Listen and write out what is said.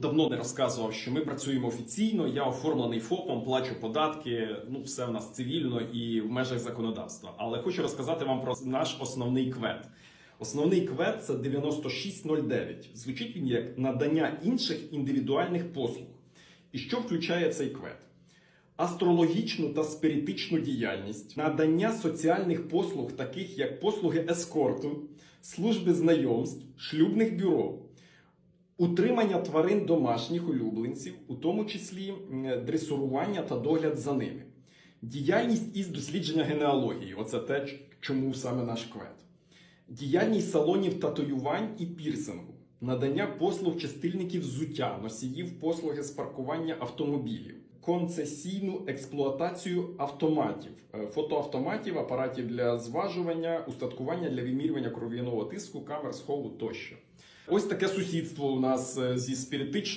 Давно не розказував, що ми працюємо офіційно. Я оформлений ФОПом, плачу податки. Ну, все в нас цивільно і в межах законодавства. Але хочу розказати вам про наш основний квет. Основний квет це 9609. Звучить він як надання інших індивідуальних послуг. І що включає цей квет? Астрологічну та спиритичну діяльність, надання соціальних послуг, таких як послуги ескорту, служби знайомств, шлюбних бюро, утримання тварин домашніх улюбленців, у тому числі дресурування та догляд за ними, діяльність із дослідження генеалогії оце те, чому саме наш квет, діяльність салонів татуювань і пірсингу, надання послуг частильників взуття, носіїв послуги з паркування автомобілів. Концесійну експлуатацію автоматів, е, фотоавтоматів, апаратів для зважування, устаткування для вимірювання кров'яного тиску, камер схову тощо. Ось таке сусідство у нас е, зі спіритичною